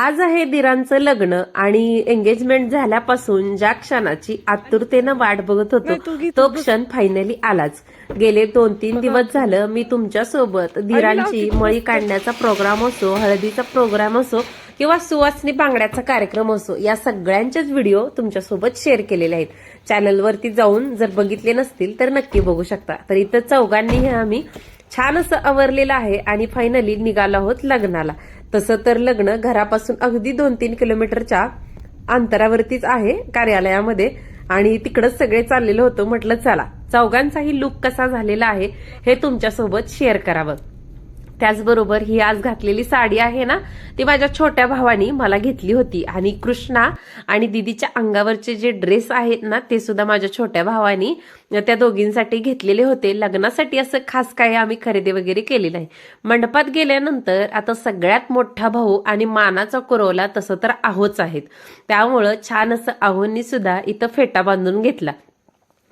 आज आहे दिरांचं लग्न आणि एंगेजमेंट झाल्यापासून ज्या क्षणाची आतुरतेनं वाट बघत होतो तो क्षण फायनली आलाच. गेले दोन तीन दिवस झालं मी तुमच्यासोबत दिरांची मळी काढण्याचा प्रोग्राम असो हळदीचा प्रोग्राम असो किंवा सुवासनी बांगड्याचा कार्यक्रम असो या सगळ्यांचेच व्हिडिओ तुमच्यासोबत शेअर केलेले आहेत. चॅनलवरती जाऊन जर बघितले नसतील तर नक्की बघू शकता. तर इथं चौघांनी हे आम्ही छान असं आवरलेलं आहे आणि फायनली निघालो आहोत लग्नाला. तसं तर लग्न घरापासून अगदी दोन तीन किलोमीटरच्या अंतरावरतीच आहे कार्यालयामध्ये आणि तिकडंच सगळे चाललेलं होतं. म्हटलं चला चौघांचाही लुक कसा झालेला आहे हे तुमच्यासोबत शेअर करावं. त्याचबरोबर ही आज घातलेली साडी आहे ना ती माझ्या छोट्या भावानी मला घेतली होती. आणि कृष्णा आणि दिदीच्या अंगावरचे जे ड्रेस आहेत ना ते सुद्धा माझ्या छोट्या भावानी त्या दोघींसाठी घेतलेले होते. लग्नासाठी असं खास काही आम्ही खरेदी वगैरे केली नाही मंडपात गेल्यानंतर आता सगळ्यात मोठा भाऊ आणि मानाचा कुरवला तसं तर आहोच आहेत. त्यामुळं छान असं आहोंनी सुद्धा इथं फेटा बांधून घेतला.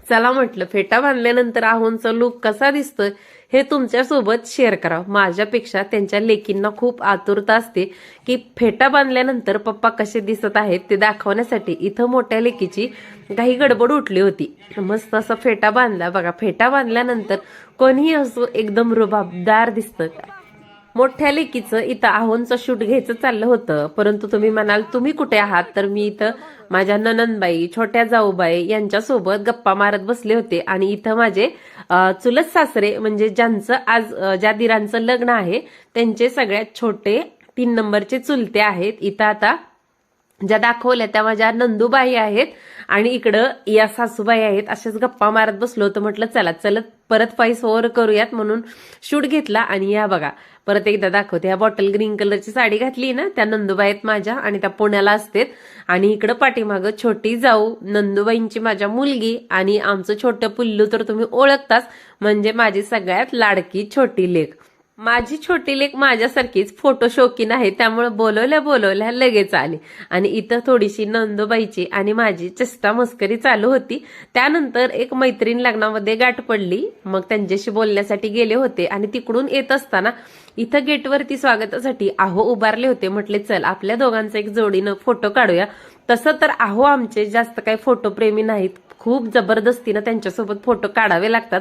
चला म्हटलं फेटा बांधल्यानंतर आहोंचा लुक कसा दिसतोय? हे तुमच्यासोबत शेअर करा माझ्यापेक्षा त्यांच्या लेकींना खूप आतुरता असते की फेटा बांधल्यानंतर पप्पा कसे दिसत आहेत ते दाखवण्यासाठी इथं मोठ्या लेकीची काही गडबड उठली होती. मस्त असा फेटा बांधला. बघा फेटा बांधल्यानंतर कोणीही असो एकदम रुबाबदार दिसतं. मोठ्या लेकीचं इथं आहोंचं शूट घ्यायचं चाललं होतं. परंतु तुम्ही म्हणाल तुम्ही कुठे आहात? तर मी इथं माझ्या ननंदबाई छोट्या जाऊबाई यांच्यासोबत गप्पा मारत बसले होते. आणि इथं माझे चुलत सासरे म्हणजे ज्यांचं आज ज्या दिरांचं लग्न आहे त्यांचे सगळ्यात छोटे तीन नंबरचे चुलते आहेत. इथं आता ज्या दाखवल्या त्या माझ्या नंदूबाई आहेत. आणि इकडं या सासूबाई आहेत. अशाच गप्पा मारत बसलो होतो. म्हटलं चला चलत परत फाईस ओव्हर करूयात म्हणून शूट घेतला आणि या बघा परत एकदा दाखवते. ह्या बॉटल ग्रीन कलरची साडी घातली ना त्या नंदूबाई आहेत माझ्या आणि त्या पुण्याला असतेत. आणि इकडं पाठीमागं छोटी जाऊ नंदूबाईंची माझ्या मुलगी आणि आमचं छोटं पुल्लू तर तुम्ही ओळखताच म्हणजे माझी सगळ्यात लाडकी छोटी लेख माझी छोटी लेक माझ्यासारखीच फोटो शौकीन आहे त्यामुळे बोलवल्या बोलवल्या लगेच आली. आणि इथं थोडीशी नंदोबाईची आणि माझी चेष्टा मस्करी चालू होती. त्यानंतर एक मैत्रीण लग्नामध्ये गाठ पडली. मग त्यांच्याशी बोलण्यासाठी गेले होते आणि तिकडून येत असताना इथं गेटवरती स्वागतासाठी आहो उभारले होते. म्हटले चल आपल्या दोघांचा एक जोडीनं फोटो काढूया. तसं तर आहो आमचे जास्त काही फोटोप्रेमी नाहीत. खूप जबरदस्तीनं त्यांच्यासोबत फोटो काढावे लागतात.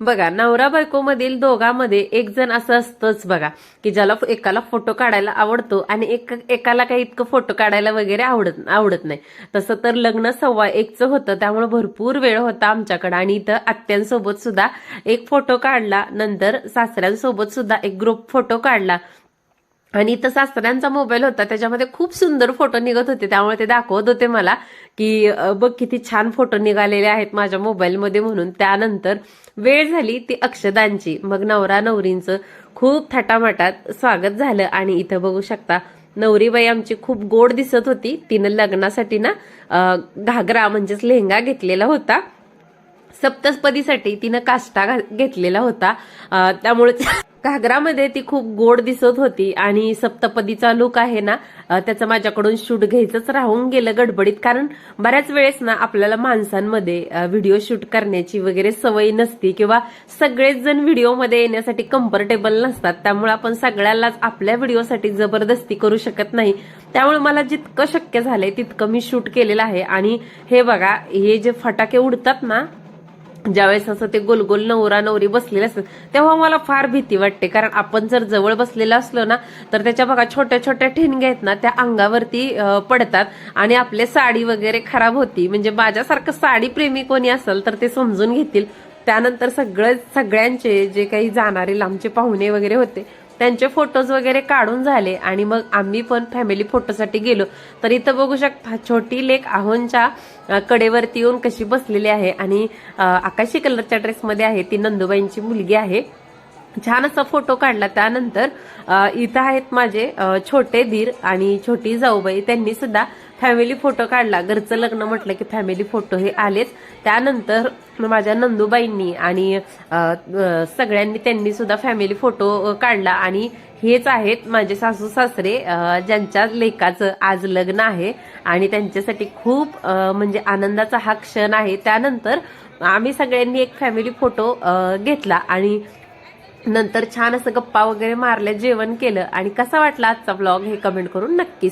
बघा नवरा बायको मधील दोघांमध्ये एक जण असं असतंच बघा की ज्याला एकाला फोटो काढायला आवडतो आणि एक एकाला काही इतकं फोटो काढायला वगैरे आवडत आवडत नाही. तसं तर लग्न सव्वा एकचं होतं त्यामुळे भरपूर वेळ होता आमच्याकडे. आणि इथं आत्यांसोबत सुद्धा एक फोटो काढला नंतर सासऱ्यांसोबत सुद्धा एक ग्रुप फोटो काढला. आणि इथं सासऱ्यांचा मोबाईल होता त्याच्यामध्ये खूप सुंदर फोटो निघत होते. त्यामुळे ते दाखवत होते मला की बघ किती छान फोटो निघालेले आहेत माझ्या मोबाईलमध्ये म्हणून. त्यानंतर वेळ झाली ती अक्षदांची. मग नवरा नवरींचं खूप थाटामाटात स्वागत झालं. आणि इथं बघू शकता नवरीबाई आमची खूप गोड दिसत होती. तिनं लग्नासाठी ना घागरा म्हणजेच लेहंगा घेतलेला होता. सप्तस्पदीसाठी तिनं काष्टा घेतलेला होता. त्यामुळे घागरामध्ये ती खूप गोड दिसत होती आणि सप्तपदीचा लुक आहे ना त्याचं माझ्याकडून शूट घ्यायचंच राहून गेलं गडबडीत. कारण बऱ्याच वेळेस ना आपल्याला माणसांमध्ये व्हिडिओ शूट करण्याची वगैरे सवय नसते किंवा सगळेच जण व्हिडिओमध्ये येण्यासाठी कम्फर्टेबल नसतात. त्यामुळे आपण सगळ्यालाच आपल्या व्हिडिओसाठी जबरदस्ती करू शकत नाही. त्यामुळे मला जितकं शक्य झालंय तितकं मी शूट केलेलं आहे. आणि हे बघा हे जे फटाके उडतात ना ज्यावेळेस असं ते गोलगोल नवरा नवरी बसलेले असतात तेव्हा मला फार भीती वाटते. कारण आपण जर जवळ बसलेलं असलो ना तर त्याच्या बघा छोट्या छोट्या ठिणग्या आहेत ना त्या अंगावरती पडतात आणि आपले साडी वगैरे खराब होती. म्हणजे माझ्यासारखं साडी प्रेमी कोणी असेल तर ते समजून घेतील. त्यानंतर सगळं सगळ्यांचे जे काही जाणारे लांबचे पाहुणे वगैरे होते त्यांचे फोटोज वगैरे काढून झाले आणि मग आम्ही पण फॅमिली फोटोसाठी गेलो. तर इथं बघू शकता छोटी लेक आहोंच्या कडेवरती येऊन कशी बसलेली आहे. आणि आकाशी कलरच्या ड्रेसमध्ये आहे ती नंदुबाईंची मुलगी आहे. छान असा फोटो काढला त्यानंतर इथं आहेत माझे छोटे धीर आणि छोटी जाऊबाई. त्यांनी सुद्धा फॅमिली फोटो काढला. घरचं लग्न म्हटलं की फॅमिली फोटो हे आलेच. त्यानंतर माझ्या नंदूबाईंनी आणि सगळ्यांनी त्यांनी सुद्धा फॅमिली फोटो काढला. आणि हेच आहेत माझे सासू सासरे ज्यांच्या लेकाचं आज लग्न आहे. आणि त्यांच्यासाठी खूप म्हणजे आनंदाचा हा क्षण आहे. त्यानंतर आम्ही सगळ्यांनी एक फॅमिली फोटो घेतला. आणि नंतर छान असं गप्पा वगैरे मारल्या जेवण केलं. आणि कसा वाटला आजचा ब्लॉग हे कमेंट करून नक्कीच